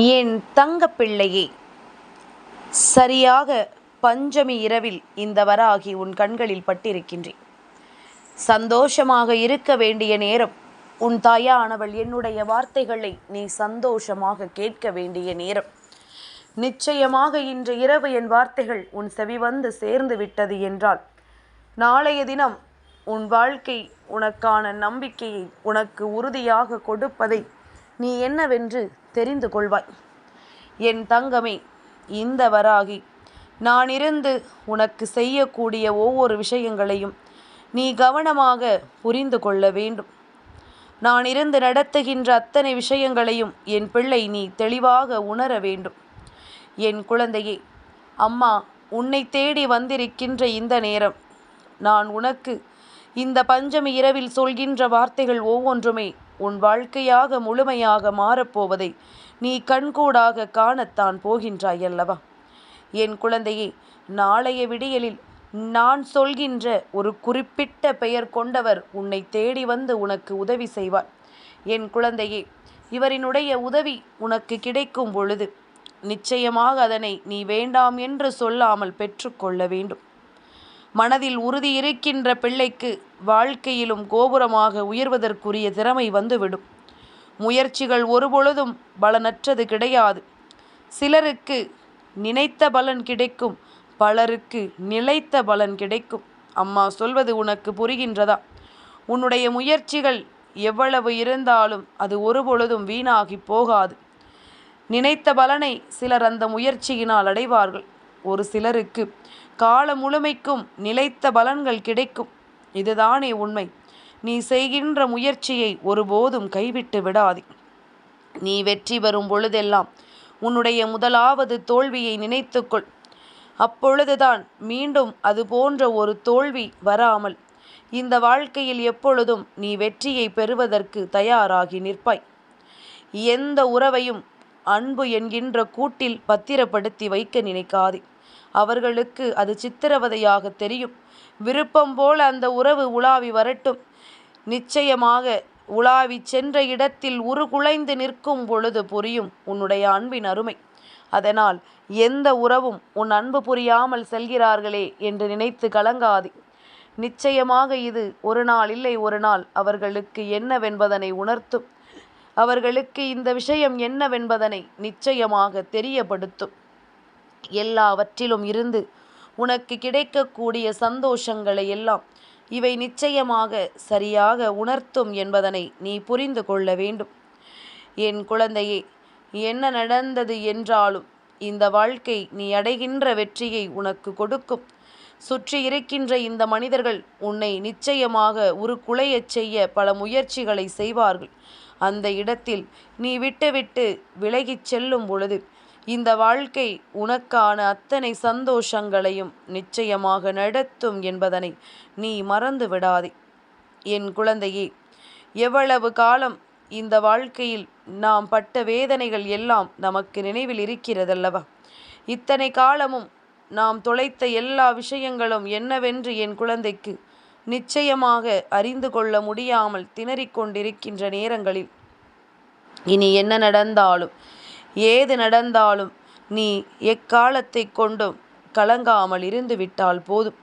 என் தங்கப்பிள்ளையே சரியாக பஞ்சமி இரவில் இந்த வராகி உன் கண்களில் பட்டிருக்கின்றேன். சந்தோஷமாக இருக்க வேண்டிய நேரம் உன் தாயானவள் என்னுடைய வார்த்தைகளை நீ சந்தோஷமாக கேட்க வேண்டிய நேரம். நிச்சயமாக இன்று இரவு என் வார்த்தைகள் உன் செவி வந்து சேர்ந்து விட்டது என்றால் நாளைய தினம் உன் வாழ்க்கை உனக்கான நம்பிக்கையை உனக்கு உறுதியாக கொடுப்பதை நீ என்னவென்று தெரிந்து கொள்வாய். என் தங்கமே இந்த வராகி நான் இருந்து உனக்கு செய்யக்கூடிய ஒவ்வொரு விஷயங்களையும் நீ கவனமாக புரிந்து கொள்ள வேண்டும். நான் இருந்து நடத்துகின்ற அத்தனை விஷயங்களையும் என் பிள்ளை நீ தெளிவாக உணர வேண்டும். என் குழந்தையே அம்மா உன்னை தேடி வந்திருக்கின்ற இந்த நேரம் நான் உனக்கு இந்த பஞ்சமி இரவில் சொல்கின்ற வார்த்தைகள் ஒவ்வொன்றுமே உன் வாழ்க்கையாக முழுமையாக மாறப்போவதை நீ கண்கூடாக காணத்தான் போகின்றாய் அல்லவா என் குழந்தையே நாளைய விடியலில் நான் சொல்கின்ற ஒரு குறிப்பிட்ட பெயர் கொண்டவர் உன்னை தேடி வந்து உனக்கு உதவி செய்வார். என் குழந்தையே இவரினுடைய உதவி உனக்கு கிடைக்கும் பொழுது நிச்சயமாக அதனை நீ வேண்டாம் என்று சொல்லாமல் பெற்றுக்கொள்ள வேண்டும். மனதில் உறுதி இருக்கின்ற பிள்ளைக்கு வாழ்க்கையிலும் கோபுரமாக உயர்வதற்குரிய திறமை வந்துவிடும். முயற்சிகள் ஒருபொழுதும் பலனற்றது கிடையாது. சிலருக்கு நினைத்த பலன் கிடைக்கும் பலருக்கு நிலைத்த பலன் கிடைக்கும். அம்மா சொல்வது உனக்கு புரிகின்றதா? உன்னுடைய முயற்சிகள் எவ்வளவு இருந்தாலும் அது ஒருபொழுதும் வீணாகி போகாது. நினைத்த பலனை சிலர் அந்த முயற்சியினால் அடைவார்கள். ஒரு சிலருக்கு காலம் முழுமைக்கும் நிலைத்த பலன்கள் கிடைக்கும். இதுதானே உண்மை. நீ செய்கின்ற முயற்சியை ஒருபோதும் கைவிட்டு விடாதே. நீ வெற்றி பெறும் பொழுதெல்லாம் உன்னுடைய முதலாவது தோல்வியை நினைத்துக்கொள். அப்பொழுதுதான் மீண்டும் அது போன்ற ஒரு தோல்வி வராமல் இந்த வாழ்க்கையில் எப்பொழுதும் நீ வெற்றியை பெறுவதற்கு தயாராகி நிற்பாய். எந்த உறவையும் அன்பு என்கின்ற கூட்டில் பத்திரப்படுத்தி வைக்க நினைக்காதே. அவர்களுக்கு அது சித்திரவதையாக தெரியும். விருப்பம் போல் அந்த உறவு உலாவி வரட்டும். நிச்சயமாக உலாவி சென்ற இடத்தில் உருகுலைந்து நிற்கும் பொழுது புரியும் உன்னுடைய அன்பின் அருமை. அதனால் எந்த உறவும் உன் அன்பு புரியாமல் செல்கிறார்களே என்று நினைத்து கலங்காது. நிச்சயமாக இது ஒரு நாள் இல்லை ஒரு நாள் அவர்களுக்கு என்னவென்பதனை உணர்த்தும். அவர்களுக்கு இந்த விஷயம் என்னவென்பதனை நிச்சயமாக தெரியப்படுத்தும். எல்லாவற்றிலும் இருந்து உனக்கு கிடைக்கக்கூடிய சந்தோஷங்களை எல்லாம் இவை நிச்சயமாக சரியாக உணர்த்தும் என்பதனை நீ புரிந்து கொள்ள வேண்டும். என் குழந்தையே என்ன நடந்தது என்றாலும் இந்த வாழ்க்கை நீ அடைகின்ற வெற்றியை உனக்கு கொடுக்கும். சுற்றி இருக்கின்ற இந்த மனிதர்கள் உன்னை நிச்சயமாக ஒரு குலையச் செய்ய பல முயற்சிகளை செய்வார்கள். அந்த இடத்தில் நீ விட்டுவிட்டு விலகிச் செல்லும் பொழுது இந்த வாழ்க்கை உனக்கான அத்தனை சந்தோஷங்களையும் நிச்சயமாக நடத்தும் என்பதனை நீ மறந்து விடாதே. என் குழந்தையே எவ்வளவு காலம் இந்த வாழ்க்கையில் நாம் பட்ட வேதனைகள் எல்லாம் நமக்கு நினைவில் இருக்கிறதல்லவா? இத்தனை காலமும் நாம் தொலைத்த எல்லா விஷயங்களும் என்னவென்று என் குழந்தைக்கு நிச்சயமாக அறிந்து கொள்ள முடியாமல் திணறிக் கொண்டிருக்கின்ற நேரங்களில் இனி என்ன நடந்தாலும் ஏது நடந்தாலும் நீ எக்காலத்தை கொண்டும் கலங்காமல் இருந்து விட்டால் போதும்.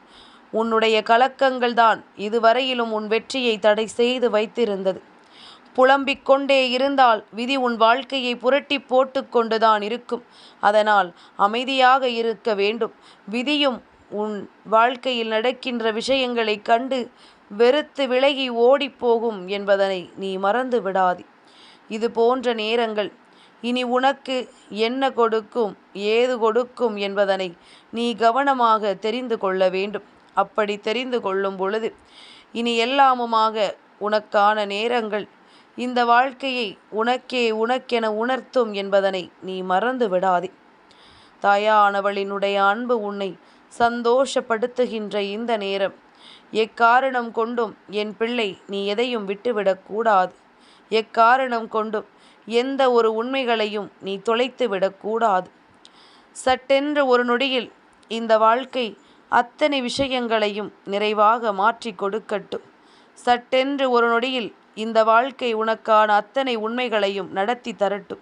உன்னுடைய கலக்கங்கள் தான் இதுவரையிலும் உன் வெற்றியை தடை செய்து வைத்திருந்தது. புலம்பிக் கொண்டே இருந்தால் விதி உன் வாழ்க்கையை புரட்டி போட்டு கொண்டுதான் இருக்கும். அதனால் அமைதியாக இருக்க வேண்டும். விதியும் உன் வாழ்க்கையில் நடக்கின்ற விஷயங்களை கண்டு வெறுத்து விலகி ஓடிப்போகும் என்பதனை நீ மறந்து விடாதே இது போன்ற நேரங்கள் இனி உனக்கு என்ன கொடுக்கும் ஏது கொடுக்கும் என்பதனை நீ கவனமாக தெரிந்து கொள்ள வேண்டும். அப்படி தெரிந்து கொள்ளும் பொழுது இனி எல்லாமுமாக உனக்கான நேரங்கள் இந்த வாழ்க்கையை உனக்கே உனக்கென உணர்த்தும் என்பதனை நீ மறந்து விடாதே. தாயானவளினுடைய அன்பு உன்னை சந்தோஷப்படுத்துகின்ற இந்த நேரம் எக்காரணம் கொண்டும் என் பிள்ளை நீ எதையும் விட்டுவிடக்கூடாது. எக்காரணம் கொண்டும் எந்த ஒரு உண்மைகளையும் நீ தொலைத்து விடக்கூடாது. சட்டென்று ஒரு நொடியில் இந்த வாழ்க்கை அத்தனை விஷயங்களையும் நிறைவாக மாற்றி கொடுக்கட்டும். சட்டென்று ஒரு நொடியில் இந்த வாழ்க்கை உனக்கான அத்தனை உண்மைகளையும் நடத்தி தரட்டும்.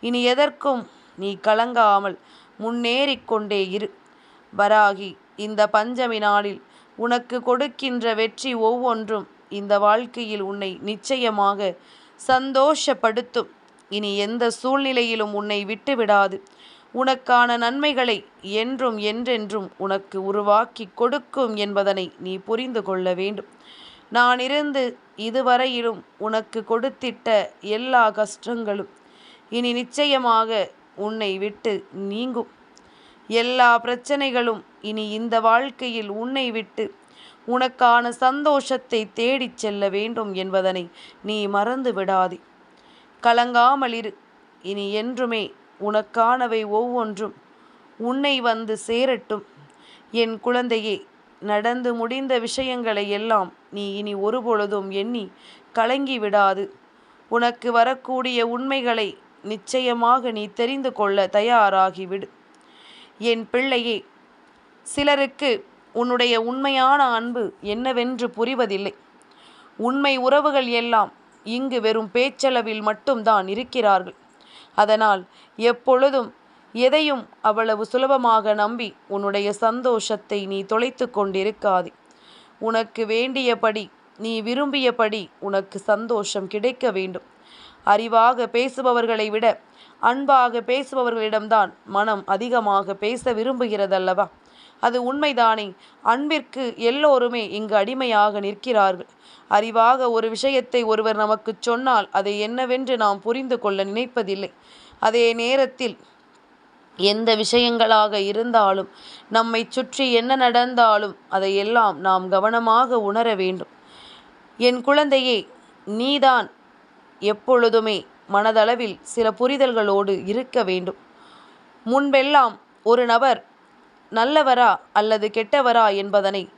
இனி எதற்கும் நீ கலங்காமல் முன்னேறிக்கொண்டே இரு. வராகி இந்த பஞ்சமி நாளில் உனக்கு கொடுக்கின்ற வெற்றி ஒவ்வொன்றும் இந்த வாழ்க்கையில் உன்னை நிச்சயமாக சந்தோஷப்படுத்தும். இனி எந்த சூழ்நிலையிலும் உன்னை விட்டுவிடாது. உனக்கான நன்மைகளை என்றும் என்றென்றும் உனக்கு உருவாக்கி கொடுக்கும் என்பதனை நீ புரிந்து கொள்ள வேண்டும். நான் இருந்து இதுவரையிலும் உனக்கு கொடுத்திட்ட எல்லா கஷ்டங்களும் இனி நிச்சயமாக உன்னை விட்டு நீங்கும். எல்லா பிரச்சனைகளும் இனி இந்த வாழ்க்கையில் உன்னை விட்டு உனக்கான சந்தோஷத்தை தேடிச் செல்ல வேண்டும் என்பதனை நீ மறந்து விடாதே கலங்காமல் இரு இனி என்றுமே உனக்கானவை ஒவ்வொன்றும் உன்னை வந்து சேரட்டும். என் குழந்தையே நடந்து முடிந்த விஷயங்களை எல்லாம் நீ இனி ஒருபொழுதும் எண்ணி கலங்கி விடாது உனக்கு வரக்கூடிய உண்மைகளை நிச்சயமாக நீ தெரிந்து கொள்ள தயாராகிவிடு. என் பிள்ளையே சிலருக்கு உன்னுடைய உண்மையான அன்பு என்னவென்று புரிவதில்லை. உண்மை உறவுகள் எல்லாம் இங்கு வெறும் பேச்சளவில் மட்டும்தான் இருக்கிறார்கள். அதனால் எப்பொழுதும் எதையும் அவ்வளவு சுலபமாக நம்பி உன்னுடைய சந்தோஷத்தை நீ தொலைத்து கொண்டிருக்காது. உனக்கு வேண்டியபடி நீ விரும்பியபடி உனக்கு சந்தோஷம் கிடைக்க வேண்டும். அறிவாக பேசுபவர்களை விட அன்பாக பேசுபவர்களிடம்தான் மனம் அதிகமாக பேச விரும்புகிறதல்லவா? அது உண்மைதானே? அன்பிற்கு எல்லோருமே இங்கு அடிமையாக நிற்கிறார்கள். அறிவாக ஒரு விஷயத்தை ஒருவர் நமக்கு சொன்னால் அதை என்னவென்று நாம் புரிந்து கொள்ள நினைப்பதில்லை. அதே நேரத்தில் எந்த விஷயங்களாக இருந்தாலும் நம்மை சுற்றி என்ன நடந்தாலும் அதையெல்லாம் நாம் கவனமாக உணர வேண்டும். என் குழந்தையே நீதான் எப்பொழுதுமே மனதளவில் சில புரிதல்களோடு இருக்க வேண்டும். முன்பெல்லாம் ஒரு நபர் நல்லவரா அல்லது கெட்டவரா என்பதனை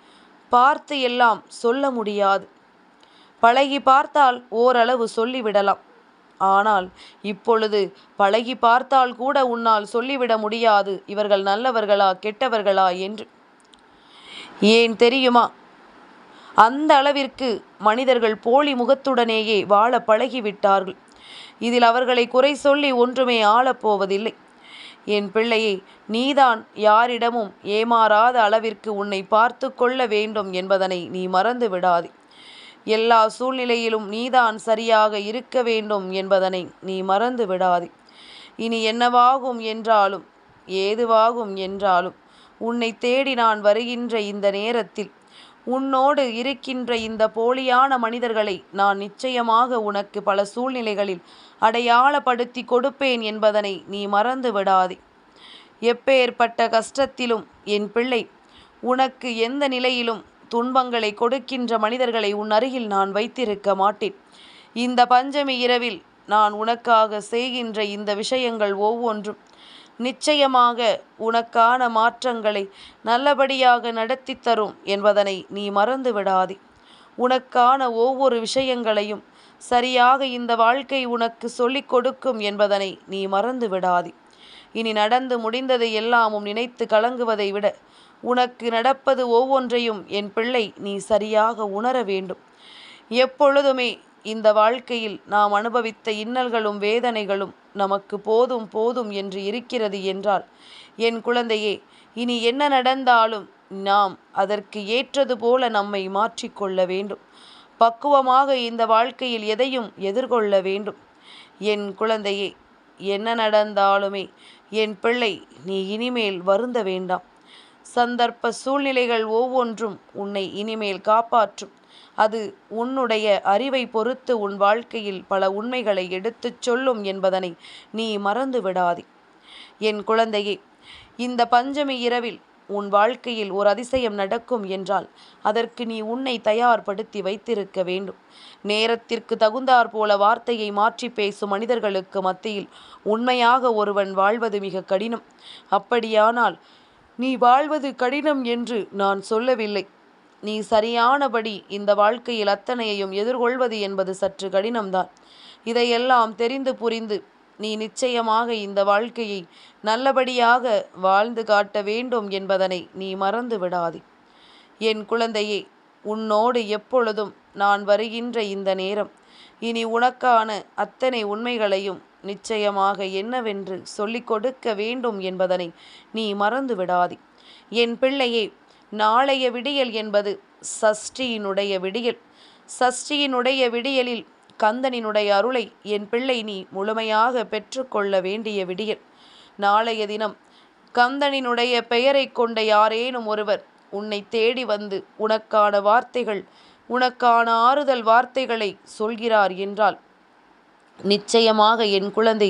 பார்த்து எல்லாம் சொல்ல முடியாது. பழகி பார்த்தால் ஓரளவு சொல்லிவிடலாம். ஆனால் இப்பொழுது பழகி பார்த்தால் கூட உன்னால் சொல்லிவிட முடியாது. இவர்கள் நல்லவர்களா கெட்டவர்களா என்று. ஏன் தெரியுமா? அந்த அளவிற்கு மனிதர்கள் போலி முகத்துடனேயே வாழ பழகிவிட்டார்கள். இதில் அவர்களை குறை சொல்லி ஒன்றுமே ஆளப்போவதில்லை என் பிள்ளையை நீதான் யாரிடமும் ஏமாறாத அளவிற்கு உன்னை பார்த்து கொள்ள வேண்டும் என்பதனை நீ மறந்து விடாதே. எல்லா சூழ்நிலையிலும் நீதான் சரியாக இருக்க வேண்டும் என்பதனை நீ மறந்து விடாதே. இனி என்னவாகும் என்றாலும் ஏதுவாகும் என்றாலும் உன்னை தேடி நான் வருகின்ற இந்த நேரத்தில் உன்னோடு இருக்கின்ற இந்த போலியான மனிதர்களை நான் நிச்சயமாக உனக்கு பல சூழ்நிலைகளில் அடையாளப்படுத்தி கொடுப்பேன் என்பதனை நீ மறந்து விடாதே எப்பேற்பட்ட கஷ்டத்திலும் என் பிள்ளை உனக்கு எந்த நிலையிலும் துன்பங்களை கொடுக்கின்ற மனிதர்களை உன் அருகில் நான் வைத்திருக்க மாட்டேன். இந்த பஞ்சமி இரவில் நான் உனக்காக செய்கின்ற இந்த விஷயங்கள் ஒவ்வொன்றும் நிச்சயமாக உனக்கான மாற்றங்களை நல்லபடியாக நடத்தி தரும் என்பதனை நீ மறந்து விடாதே உனக்கான ஒவ்வொரு விஷயங்களையும் சரியாக இந்த வாழ்க்கை உனக்கு சொல்லிக் கொடுக்கும் என்பதனை நீ மறந்து விடாதே. இனி நடந்து முடிந்ததை எல்லாமும் நினைத்து கலங்குவதை விட உனக்கு நடப்பது ஒவ்வொன்றையும் என் பிள்ளை நீ சரியாக உணர வேண்டும். எப்பொழுதுமே இந்த வாழ்க்கையில் நாம் அனுபவித்த இன்னல்களும் வேதனைகளும் நமக்கு போதும் போதும் என்று இருக்கிறது என்றால் என் குழந்தையே இனி என்ன நடந்தாலும் நாம் அதற்கு ஏற்றது போல நம்மை மாற்றிக்கொள்ள வேண்டும். பக்குவமாக இந்த வாழ்க்கையில் எதையும் எதிர்கொள்ள வேண்டும். என் குழந்தையே என்ன நடந்தாலுமே என் பிள்ளை நீ இனிமேல் வருந்த வேண்டாம். சந்தர்ப்ப சூழ்நிலைகள் ஒவ்வொன்றும் உன்னை இனிமேல் காப்பாற்றும். அது உன்னுடைய அறிவை பொறுத்து உன் வாழ்க்கையில் பல உண்மைகளை எடுத்துச் சொல்லும் என்பதனை நீ மறந்து விடாதே என் குழந்தையே இந்த பஞ்சமி இரவில் உன் வாழ்க்கையில் ஒரு அதிசயம் நடக்கும் என்றால் அதற்கு நீ உன்னை தயார்படுத்தி வைத்திருக்க வேண்டும். நேரத்திற்கு தகுந்தாற் போல வார்த்தையை மாற்றி பேசும் மனிதர்களுக்கு மத்தியில் உண்மையாக ஒருவன் வாழ்வது மிக கடினம். அப்படியானால் நீ வாழ்வது கடினம் என்று நான் சொல்லவில்லை. நீ சரியானபடி இந்த வாழ்க்கையில் அத்தனையையும் எதிர்கொள்வது என்பது சற்று கடினம்தான். இதையெல்லாம் தெரிந்து புரிந்து நீ நிச்சயமாக இந்த வாழ்க்கையை நல்லபடியாக வாழ்ந்து காட்ட வேண்டும் என்பதனை நீ மறந்து விடாதே. என் குழந்தையே உன்னோடு எப்பொழுதும் நான் வருகின்ற இந்த நேரம் இனி உனக்கான அத்தனை உண்மைகளையும் நிச்சயமாக என்னவென்று சொல்லிக் கொடுக்க வேண்டும் என்பதனை நீ மறந்து விடாதே. என் பிள்ளையே நாளைய விடியல் என்பது சஷ்டியினுடைய விடியல். சஷ்டியினுடைய விடியலில் கந்தனினுடைய அருளை என் பிள்ளை நீ முழுமையாக பெற்றுக்கொள்ள வேண்டிய விடியல். நாளைய தினம் கந்தனினுடைய பெயரை கொண்ட யாரேனும் ஒருவர் உன்னை தேடி வந்து உனக்கான வார்த்தைகள் உனக்கான ஆறுதல் வார்த்தைகளை சொல்கிறார் என்றால் நிச்சயமாக என் குழந்தை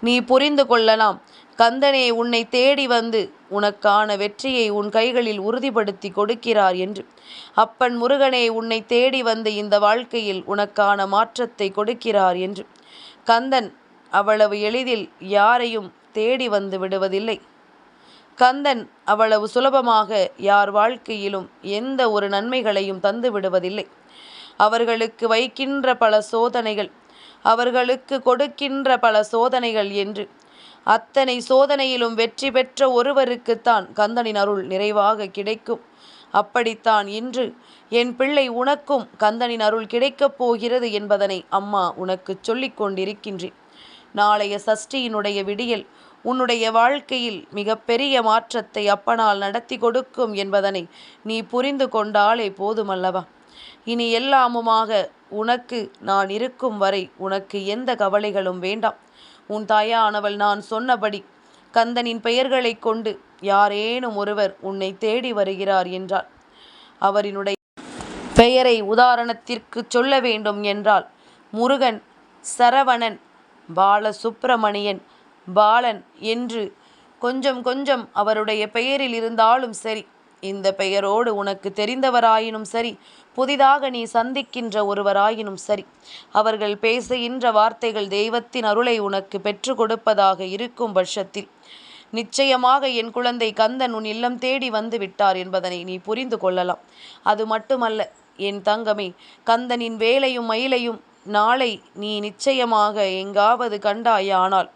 நீ புரிந்து கொள்ளலாம். கந்தனே உன்னை தேடி வந்து உனக்கான வெற்றியை உன் கைகளில் உறுதிப்படுத்தி கொடுக்கிறார் என்று. அப்பன் முருகனே உன்னை தேடி வந்து இந்த வாழ்க்கையில் உனக்கான மாற்றத்தை கொடுக்கிறார் என்று. கந்தன் அவ்வளவு எளிதில் யாரையும் தேடி வந்து விடுவதில்லை. கந்தன் அவ்வளவு சுலபமாக யார் வாழ்க்கையிலும் எந்த ஒரு நன்மைகளையும் தந்து விடுவதில்லை. அவர்களுக்கு வைக்கின்ற பல சோதனைகள் அவர்களுக்கு கொடுக்கின்ற பல சோதனைகள் என்று அத்தனை சோதனையிலும் வெற்றி பெற்ற ஒருவருக்குத்தான் கந்தனின் அருள் நிறைவாக கிடைக்கும். அப்படித்தான் இன்று என் பிள்ளை உனக்கும் கந்தனின் அருள் கிடைக்கப் போகிறது என்பதனை அம்மா உனக்கு சொல்லிக் கொண்டிருக்கின்றேன் நாளைய சஷ்டியினுடைய விடியல் உன்னுடைய வாழ்க்கையில் மிகப்பெரிய மாற்றத்தை அப்பனால் நடத்தி கொடுக்கும் என்பதனை நீ புரிந்து கொண்டாலே போதுமல்லவா? இனி எல்லாமுமாக உனக்கு நான் இருக்கும் வரை உனக்கு எந்த கவலைகளும் வேண்டாம். உன் தாயானவள் நான் சொன்னபடி கந்தனின் பெயர்களை கொண்டு யாரேனும் ஒருவர் உன்னை தேடி வருகிறார் என்றார் அவரினுடைய பெயரை உதாரணத்திற்கு சொல்ல வேண்டும் என்றால் முருகன் சரவணன் பாலசுப்பிரமணியன் பாலன் என்று கொஞ்சம் கொஞ்சம் அவருடைய பெயரில் இருந்தாலும் சரி இந்த பெயரோடு உனக்கு தெரிந்தவராயினும் சரி புதிதாக நீ சந்திக்கின்ற ஒருவராயினும் சரி. அவர்கள் பேசுகின்ற வார்த்தைகள் தெய்வத்தின் அருளை உனக்கு பெற்று கொடுப்பதாக இருக்கும் பட்சத்தில். நிச்சயமாக என் குழந்தை கந்தன் உன் இல்லம் தேடி வந்து விட்டார் என்பதனை நீ புரிந்து கொள்ளலாம். அது மட்டுமல்ல என் தங்கமே கந்தனின் வேலையும் மயிலையும் நாளை நீ நிச்சயமாக எங்காவது கண்டாயானால்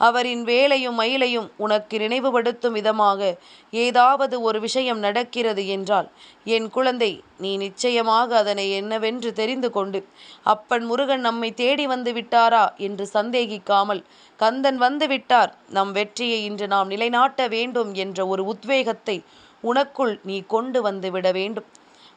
அவரின் வேலையும் மயிலையும் உனக்கு நினைவுபடுத்தும் விதமாக ஏதாவது ஒரு விஷயம் நடக்கிறது என்றால் என் குழந்தை நீ நிச்சயமாக அதனை என்னவென்று தெரிந்து கொண்டு அப்பன் முருகன் நம்மை தேடி வந்து விட்டாரா? என்று சந்தேகிக்காமல் கந்தன் வந்து விட்டார். நம் வெற்றியை இன்று நாம் நிலைநாட்ட வேண்டும் என்ற ஒரு உத்வேகத்தை உனக்குள் நீ கொண்டு வந்து விட வேண்டும்.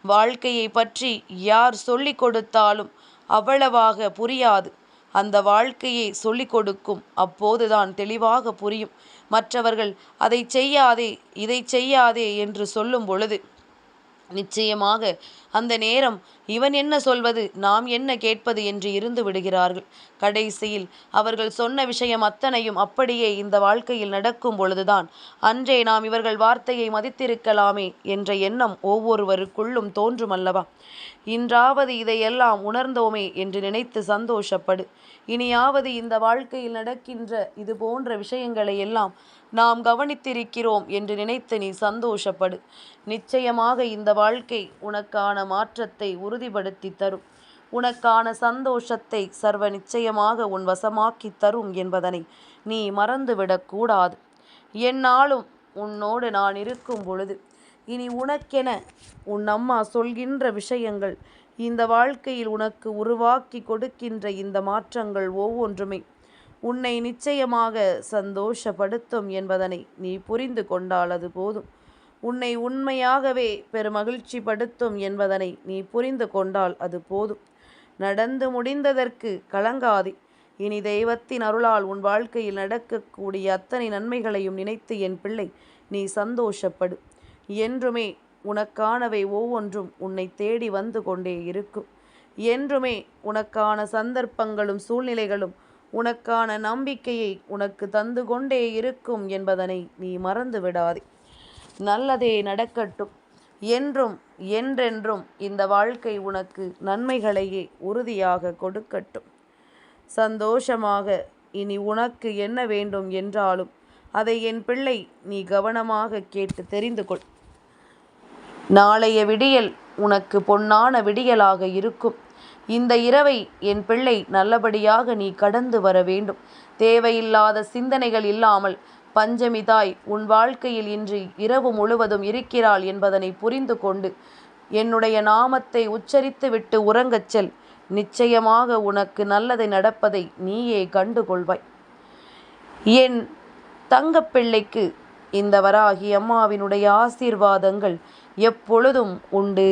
வாழ்க்கையை பற்றி யார் சொல்லிக் கொடுத்தாலும் அவ்வளவாக புரியாது. அந்த வாழ்க்கையை சொல்லிக் கொடுக்கும். அப்போதுதான் தெளிவாக புரியும். மற்றவர்கள் அதை செய்யாதே இதை செய்யாதே என்று சொல்லும் பொழுது நிச்சயமாக அந்த நேரம் இவன் என்ன சொல்வது நாம் என்ன கேட்பது என்று இருந்து விடுகிறார்கள். கடைசியில் அவர்கள் சொன்ன விஷயம் அத்தனையும் அப்படியே இந்த வாழ்க்கையில் நடக்கும் பொழுதுதான். அன்றே நாம் இவர்கள் வார்த்தையை மதித்திருக்கலாமே என்ற எண்ணம் ஒவ்வொருவருக்குள்ளும் தோன்றும் அல்லவா இன்றாவது இதையெல்லாம் உணர்ந்தோமே என்று நினைத்து சந்தோஷப்படு. இனியாவது இந்த வாழ்க்கையில் நடக்கின்ற இது போன்ற விஷயங்களை எல்லாம் நாம் கவனித்திருக்கிறோம் என்று நினைத்து நீ சந்தோஷப்படு. நிச்சயமாக இந்த வாழ்க்கை உனக்கான மாற்றத்தை உறுதிப்படுத்தி தரும். உனக்கான சந்தோஷத்தை சர்வ நிச்சயமாக உன் வசமாக்கி தரும் என்பதனை நீ மறந்துவிடக்கூடாது என்னாலும் உன்னோடு நான் இருக்கும் பொழுது இனி உனக்கென உன் அம்மா சொல்கின்ற விஷயங்கள் இந்த வாழ்க்கையில் உனக்கு உருவாக்கி கொடுக்கின்ற இந்த மாற்றங்கள் ஒவ்வொன்றுமே உன்னை நிச்சயமாக சந்தோஷப்படுத்தும் என்பதனை நீ புரிந்து கொண்டால் அது போதும். உன்னை உண்மையாகவே பெருமகிழ்ச்சி படுத்தும் என்பதனை நீ புரிந்து கொண்டால் அது போதும். நடந்து முடிந்ததற்கு கலங்காதே. இனி தெய்வத்தின் அருளால் உன் வாழ்க்கையில் நடக்கக்கூடிய அத்தனை நன்மைகளையும் நினைத்து என் பிள்ளை நீ சந்தோஷப்படு. என்றுமே உனக்கானவை ஒவ்வொன்றும் உன்னை தேடி வந்து கொண்டே இருக்கும். என்றுமே உனக்கான சந்தர்ப்பங்களும் சூழ்நிலைகளும் உனக்கான நம்பிக்கையை உனக்கு தந்து கொண்டே இருக்கும் என்பதனை நீ மறந்து விடாதே நல்லதே நடக்கட்டும். என்றும் என்றென்றும் இந்த வாழ்க்கை உனக்கு நன்மைகளையே உறுதியாக கொடுக்கட்டும். சந்தோஷமாக இனி உனக்கு என்ன வேண்டும் என்றாலும் அதை என் பிள்ளை நீ கவனமாக கேட்டு தெரிந்து கொள். நாளைய விடியல் உனக்கு பொன்னான விடியலாக இருக்கும். இந்த இரவை என் பிள்ளை நல்லபடியாக நீ கடந்து வர வேண்டும். தேவையில்லாத சிந்தனைகள் இல்லாமல் பஞ்சமி தாய் உன் வாழ்க்கையில் இன்று இரவு முழுவதும் இருக்கிறாள் என்பதனை புரிந்து கொண்டு என்னுடைய நாமத்தை உச்சரித்து விட்டு உறங்கச் செல். நிச்சயமாக உனக்கு நல்லதை நடப்பதை நீயே கண்டுகொள்வாய் என் தங்கப்பிள்ளைக்கு இந்த வராகி அம்மாவினுடைய ஆசீர்வாதங்கள் எப்பொழுதும் உண்டு.